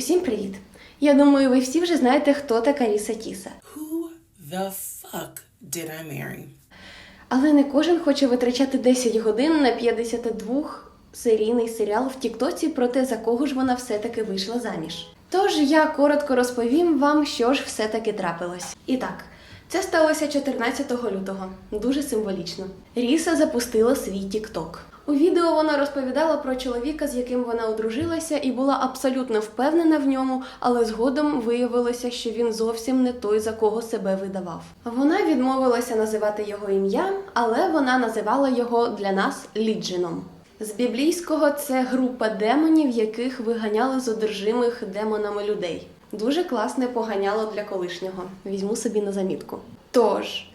Усім привіт! Я думаю, ви всі вже знаєте, хто така Ріса Тіса. Who the fuck did I marry? Але не кожен хоче витрачати 10 годин на 52 серійний серіал в Тіктоці про те, за кого ж вона все-таки вийшла заміж. Тож я коротко розповім вам, що ж все-таки трапилось. І так, це сталося 14 лютого, дуже символічно. Ріса запустила свій Тікток. У відео вона розповідала про чоловіка, з яким вона одружилася, і була абсолютно впевнена в ньому, але згодом виявилося, що він зовсім не той, за кого себе видавав. Вона відмовилася називати його ім'я, але вона називала його для нас Ліджином. З біблійського це група демонів, яких виганяли з одержимих демонами людей. Дуже класне поганяло для колишнього. Візьму собі на замітку. Тож.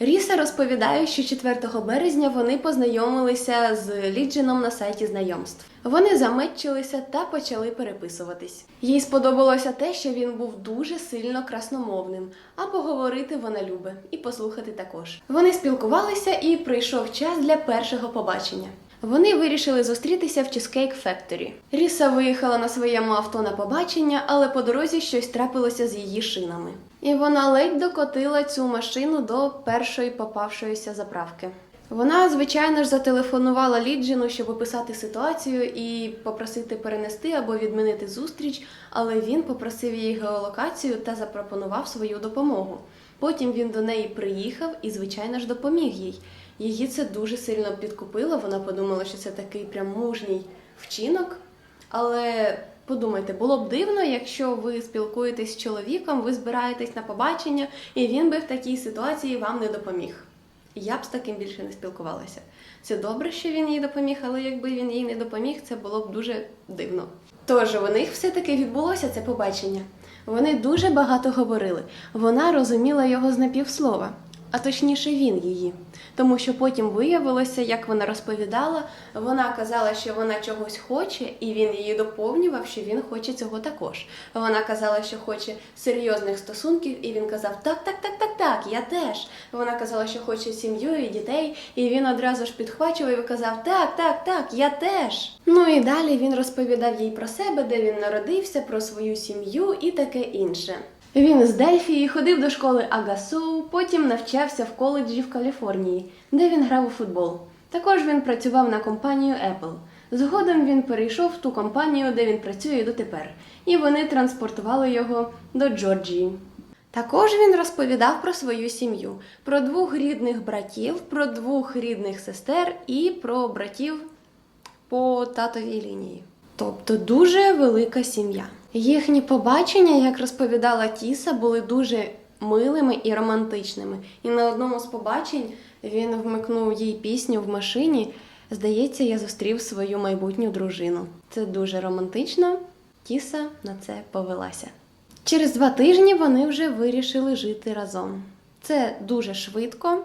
Ріса розповідає, що 4 березня вони познайомилися з Ліджином на сайті знайомств. Вони заметчилися та почали переписуватись. Їй сподобалося те, що він був дуже сильно красномовним, а поговорити вона любить і послухати також. Вони спілкувалися і прийшов час для першого побачення. Вони вирішили зустрітися в Cheesecake Factory. Ріса виїхала на своєму авто на побачення, але по дорозі щось трапилося з її шинами. І вона ледь докотила цю машину до першої попавшоїся заправки. Вона, звичайно ж, зателефонувала Ліджину, щоб описати ситуацію і попросити перенести або відмінити зустріч, але він попросив її геолокацію та запропонував свою допомогу. Потім він до неї приїхав і, звичайно ж, допоміг їй. Її це дуже сильно підкупило. Вона подумала, що це такий прям мужній вчинок. Але подумайте, було б дивно, якщо ви спілкуєтесь з чоловіком, ви збираєтесь на побачення, і він би в такій ситуації вам не допоміг. Я б з таким більше не спілкувалася. Це добре, що він їй допоміг, але якби він їй не допоміг, це було б дуже дивно. Тож у них все-таки відбулося це побачення. Вони дуже багато говорили. Вона розуміла його з напівслова, а точніше він її. Тому що потім виявилося, як вона розповідала, вона казала, що вона чогось хоче, і він її доповнював, що він хоче цього також. Вона казала, що хоче серйозних стосунків, і він казав: Так, так, так, так, так, я теж. Вона казала, що хоче сім'ю і дітей, і він одразу ж підхвачував і казав: Так, так, так, я теж. Ну і далі він розповідав їй про себе, де він народився, про свою сім'ю і таке інше. Він з Дельфії ходив до школи Агасу, потім навчався в коледжі в Каліфорнії, де він грав у футбол. Також він працював на компанію Apple. Згодом він перейшов в ту компанію, де він працює дотепер, і вони транспортували його до Джорджії. Також він розповідав про свою сім'ю, про двох рідних братів, про двох рідних сестер і про братів по татовій лінії. Тобто дуже велика сім'я. Їхні побачення, як розповідала Тіса, були дуже милими і романтичними. І на одному з побачень він вмикнув їй пісню в машині. Здається, я зустрів свою майбутню дружину. Це дуже романтично. Тіса на це повелася. Через два тижні вони вже вирішили жити разом. Це дуже швидко.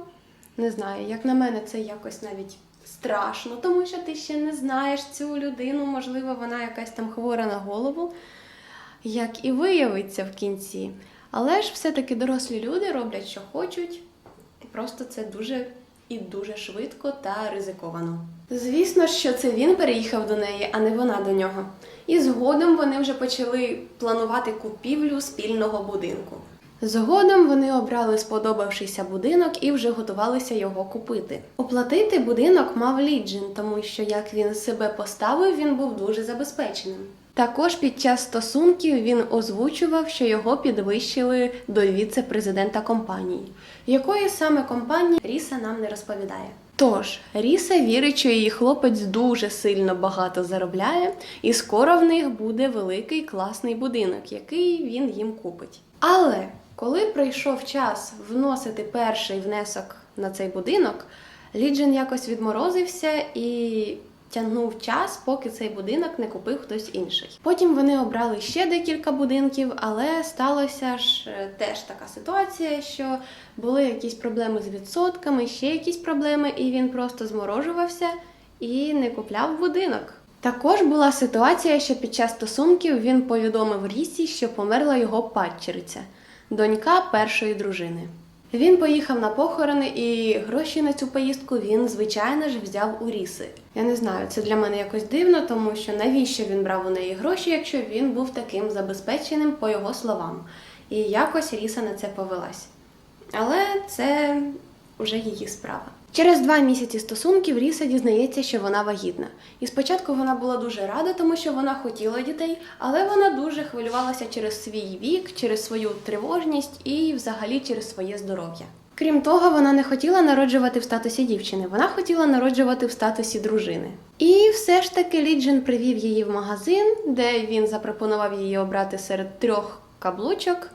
Не знаю, як на мене, це якось навіть страшно, тому що ти ще не знаєш цю людину, можливо, вона якась там хвора на голову, як і виявиться в кінці. Але ж все-таки дорослі люди роблять, що хочуть, просто це дуже і дуже швидко та ризиковано. Звісно що це він переїхав до неї, а не вона до нього. І згодом вони вже почали планувати купівлю спільного будинку. Згодом вони обрали сподобавшийся будинок і вже готувалися його купити. Оплатити будинок мав Ліджин, тому що як він себе поставив, він був дуже забезпеченим. Також під час стосунків він озвучував, що його підвищили до віце-президента компанії. Якої саме компанії Ріса нам не розповідає. Тож, Ріса вірить, що її хлопець дуже сильно багато заробляє, і скоро в них буде великий класний будинок, який він їм купить. Але коли прийшов час вносити перший внесок на цей будинок, Ліджин якось відморозився і тягнув час, поки цей будинок не купив хтось інший. Потім вони обрали ще декілька будинків, але сталося ж е, теж така ситуація, що були якісь проблеми з відсотками, ще якісь проблеми, і він просто зморожувався і не купляв будинок. Також була ситуація, що під час стосунків він повідомив Рісі, що померла його падчериця, донька першої дружини. Він поїхав на похорони, і гроші на цю поїздку він, звичайно ж, взяв у Ріси. Я не знаю, це для мене якось дивно, тому що навіщо він брав у неї гроші, якщо він був таким забезпеченим, по його словам. І якось Ріса на це повелась. Але це вже її справа. Через два місяці стосунків Ріса дізнається, що вона вагітна. І спочатку вона була дуже рада, тому що вона хотіла дітей, але вона дуже хвилювалася через свій вік, через свою тривожність і взагалі через своє здоров'я. Крім того, вона не хотіла народжувати в статусі дівчини, вона хотіла народжувати в статусі дружини. І все ж таки Ліджин привів її в магазин, де він запропонував її обрати серед трьох каблучок.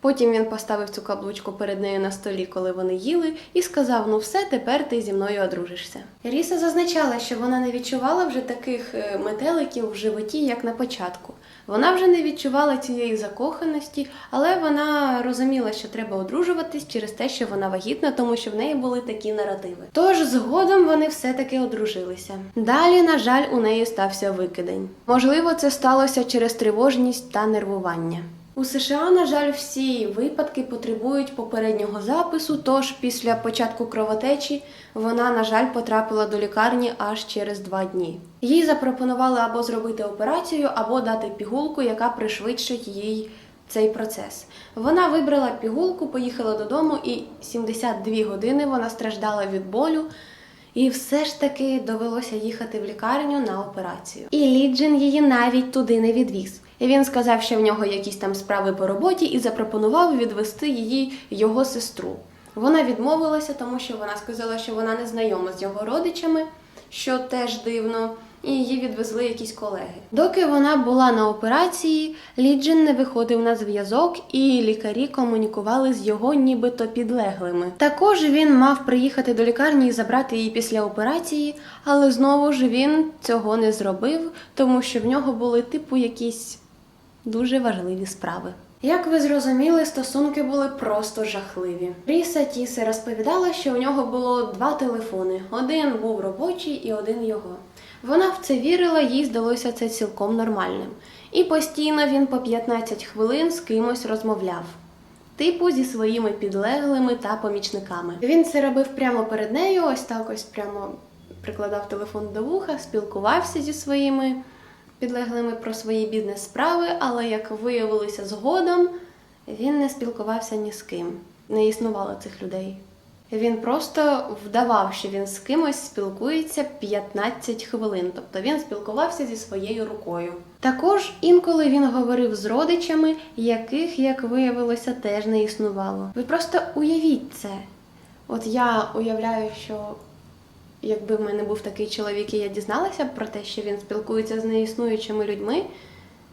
Потім він поставив цю каблучку перед нею на столі, коли вони їли, і сказав: Ну все, тепер ти зі мною одружишся. Ріса зазначала, що вона не відчувала вже таких е, метеликів в животі, як на початку. Вона вже не відчувала цієї закоханості, але вона розуміла, що треба одружуватись через те, що вона вагітна, тому що в неї були такі наративи. Тож згодом вони все-таки одружилися. Далі, на жаль, у неї стався викидень. Можливо, це сталося через тривожність та нервування. У США, на жаль, всі випадки потребують попереднього запису, тож після початку кровотечі вона, на жаль, потрапила до лікарні аж через два дні. Їй запропонували або зробити операцію, або дати пігулку, яка пришвидшить їй цей процес. Вона вибрала пігулку, поїхала додому, і 72 години вона страждала від болю. І все ж таки довелося їхати в лікарню на операцію. І Ліджин її навіть туди не відвіз. І він сказав, що в нього якісь там справи по роботі, і запропонував відвести її його сестру. Вона відмовилася, тому що вона сказала, що вона не знайома з його родичами, що теж дивно. І її відвезли якісь колеги. Доки вона була на операції, Ліджин не виходив на зв'язок, і лікарі комунікували з його нібито підлеглими. Також він мав приїхати до лікарні і забрати її після операції, але знову ж він цього не зробив, тому що в нього були типу якісь дуже важливі справи. Як ви зрозуміли, стосунки були просто жахливі. Ріса Тісе розповідала, що у нього було два телефони: один був робочий і один його. Вона в це вірила, їй здалося це цілком нормальним. І постійно він по 15 хвилин з кимось розмовляв. Типу зі своїми підлеглими та помічниками. Він це робив прямо перед нею, ось так ось прямо прикладав телефон до вуха, спілкувався зі своїми підлеглими про свої бізнес-справи, але як виявилося згодом, він не спілкувався ні з ким. Не існувало цих людей. Він просто вдавав, що він з кимось спілкується 15 хвилин, тобто він спілкувався зі своєю рукою. Також інколи він говорив з родичами, яких, як виявилося, теж не існувало. Ви просто уявіть це. От я уявляю, що якби в мене був такий чоловік, і я дізналася про те, що він спілкується з неіснуючими людьми,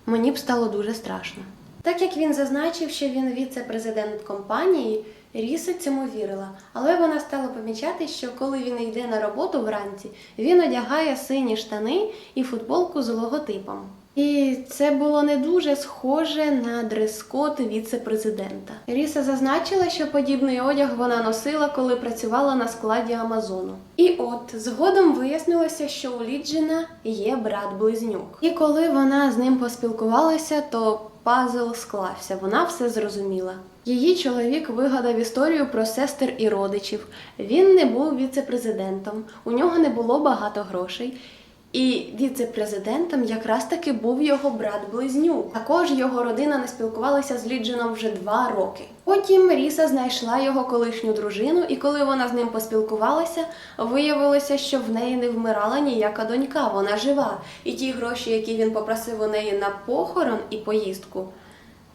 мені б стало дуже страшно. Так як він зазначив, що він віце-президент компанії, Ріса цьому вірила, але вона стала помічати, що коли він йде на роботу вранці, він одягає сині штани і футболку з логотипом. І це було не дуже схоже на дрес-код віце-президента. Ріса зазначила, що подібний одяг вона носила, коли працювала на складі Амазону. І от згодом вияснилося, що у Ліджина є брат-близнюк. І коли вона з ним поспілкувалася, то пазл склався, вона все зрозуміла. Її чоловік вигадав історію про сестер і родичів. Він не був віце-президентом, у нього не було багато грошей. І віце-президентом якраз таки був його брат-близнюк. Також його родина не спілкувалася з Ліджином вже два роки. Потім Ріса знайшла його колишню дружину, і коли вона з ним поспілкувалася, виявилося, що в неї не вмирала ніяка донька, вона жива. І ті гроші, які він попросив у неї на похорон і поїздку,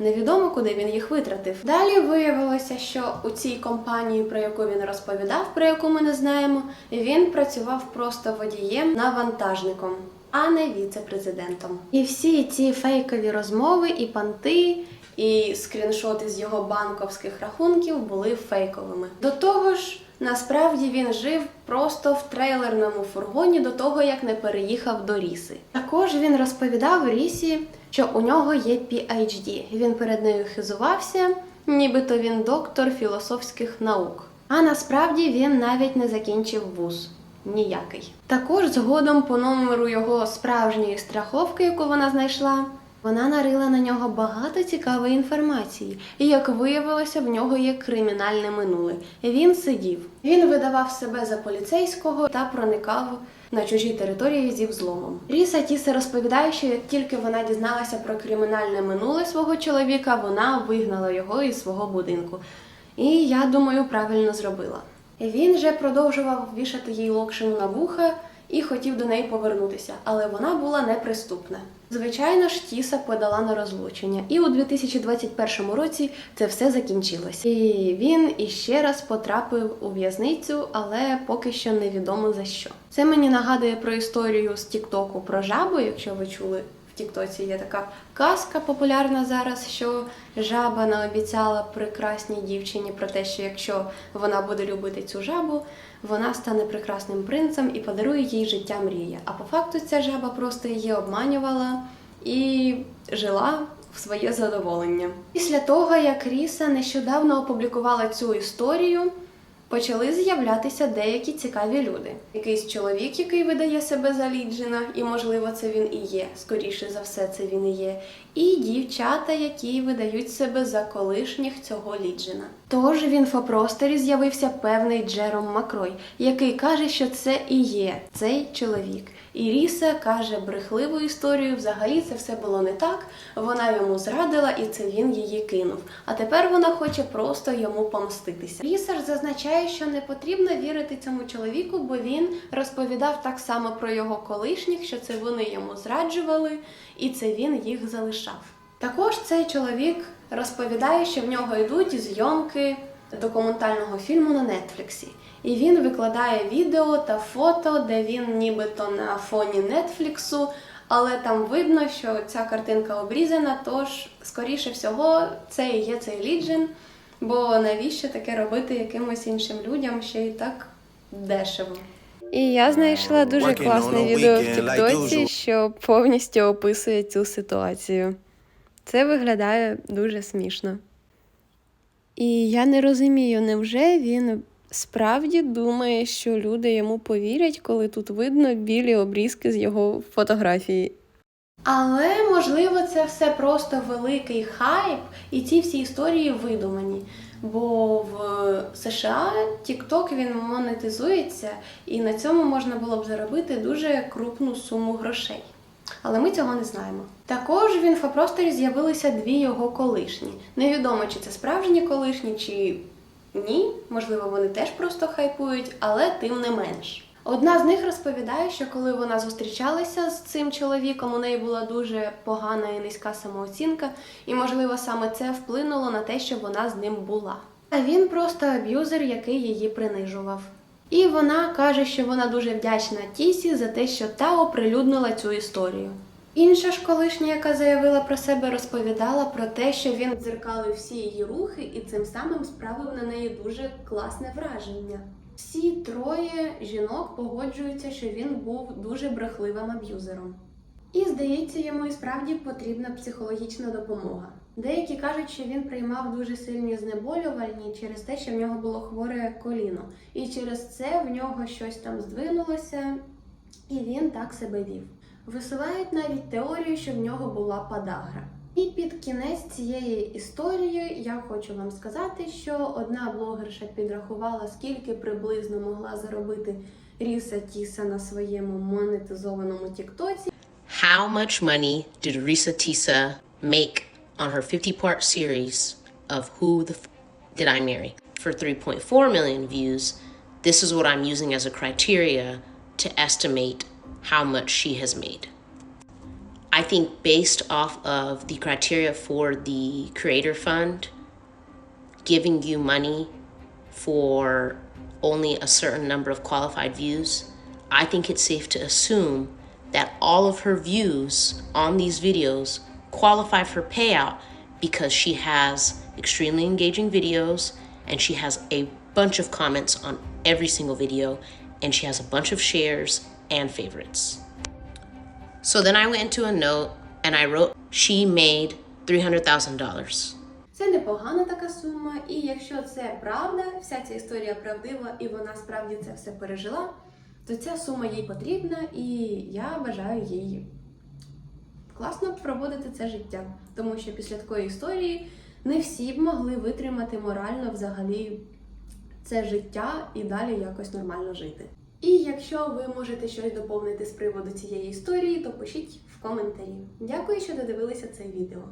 Невідомо, куди він їх витратив. Далі виявилося, що у цій компанії, про яку він розповідав, про яку ми не знаємо, він працював просто водієм навантажником, а не віце-президентом. І всі ці фейкові розмови і панти. І скріншоти з його банковських рахунків були фейковими. До того ж, насправді він жив просто в трейлерному фургоні до того, як не переїхав до Ріси. Також він розповідав Рісі, що у нього є PhD. Він перед нею хизувався, нібито він доктор філософських наук. А насправді він навіть не закінчив вуз. Ніякий. Також згодом по номеру його справжньої страховки, яку вона знайшла, Вона нарила на нього багато цікавої інформації, і як виявилося, в нього є кримінальне минуле. Він сидів. Він видавав себе за поліцейського та проникав на чужій території зі взломом. Ріса Тіса розповідає, що як тільки вона дізналася про кримінальне минуле свого чоловіка, вона вигнала його із свого будинку. І я думаю, правильно зробила. Він же продовжував вішати їй локшину на вуха і хотів до неї повернутися, але вона була неприступна. Звичайно ж, Тіса подала на розлучення, і у 2021 році це все закінчилось. І він іще раз потрапив у в'язницю, але поки що невідомо за що. Це мені нагадує про історію з Тіктоку про жабу, якщо ви чули. Тіктоці є така казка популярна зараз, що жаба наобіцяла прекрасній дівчині про те, що якщо вона буде любити цю жабу, вона стане прекрасним принцем і подарує їй життя мрія. А по факту ця жаба просто її обманювала і жила в своє задоволення. Після того, як Ріса нещодавно опублікувала цю історію, почали з'являтися деякі цікаві люди. Якийсь чоловік, який видає себе за Ліджина, і можливо це він і є. Скоріше за все, це він і є. І дівчата, які видають себе за колишніх цього Ліджина. Тож в інфопросторі з'явився певний Джером Макрой, який каже, що це і є цей чоловік. І Ріса каже брехливу історію. Взагалі це все було не так. Вона йому зрадила, і це він її кинув. А тепер вона хоче просто йому помститися. Ріса ж зазначає, що не потрібно вірити цьому чоловіку, бо він розповідав так само про його колишніх, що це вони йому зраджували, і це він їх залишав. Також цей чоловік розповідає, що в нього йдуть зйомки документального фільму на Нетфліксі. І він викладає відео та фото, де він нібито на фоні Нетфліксу, але там видно, що ця картинка обрізана, тож, скоріше всього, це і є цей ліджин. Бо навіщо таке робити якимось іншим людям ще й так дешево? І я знайшла дуже класне відео в weekend Тіктоці, що повністю описує цю ситуацію. Це виглядає дуже смішно. І я не розумію, невже він справді думає, що люди йому повірять, коли тут видно білі обрізки з його фотографії. Але можливо це все просто великий хайп, і ці всі історії видумані. Бо в США TikTok він монетизується, і на цьому можна було б заробити дуже крупну суму грошей. Але ми цього не знаємо. Також в інфопросторі з'явилися дві його колишні. Невідомо, чи це справжні колишні, чи ні. Можливо, вони теж просто хайпують, але тим не менш. Одна з них розповідає, що коли вона зустрічалася з цим чоловіком, у неї була дуже погана і низька самооцінка, і, можливо, саме це вплинуло на те, що вона з ним була. А він просто аб'юзер, який її принижував. І вона каже, що вона дуже вдячна Тісі за те, що та оприлюднила цю історію. Інша ж колишня, яка заявила про себе, розповідала про те, що він дзеркалив всі її рухи і цим самим справив на неї дуже класне враження. Всі троє жінок погоджуються, що він був дуже брехливим аб'юзером. І здається, йому і справді потрібна психологічна допомога. Деякі кажуть, що він приймав дуже сильні знеболювальні через те, що в нього було хворе коліно, і через це в нього щось там здвинулося, і він так себе вів. Висувають навіть теорію, що в нього була подагра. І під кінець цієї історії я хочу вам сказати, що одна блогерша підрахувала, скільки приблизно могла заробити Ріса Тіса на своєму монетизованому Тіктоці. How much money did Risa Tisa make on her 50 part series of Who the F- Did I Marry? For 3.4 million views, this is what I'm using as a criteria to estimate how much she has made. I think, based off of the criteria for the Creator Fund, giving you money for only a certain number of qualified views, I think it's safe to assume that all of her views on these videos qualify for payout because she has extremely engaging videos and she has a bunch of comments on every single video and she has a bunch of shares and favorites. So then I went into a note and I wrote she made $300,000. Це непогана така сума, і якщо це правда, вся ця історія правдива, і вона справді це все пережила, то ця сума їй потрібна, і я бажаю їй класно проводити це життя, тому що після такої історії не всі б могли витримати морально взагалі це життя і далі якось нормально жити. І якщо ви можете щось доповнити з приводу цієї історії, то пишіть в коментарі. Дякую, що додивилися це відео.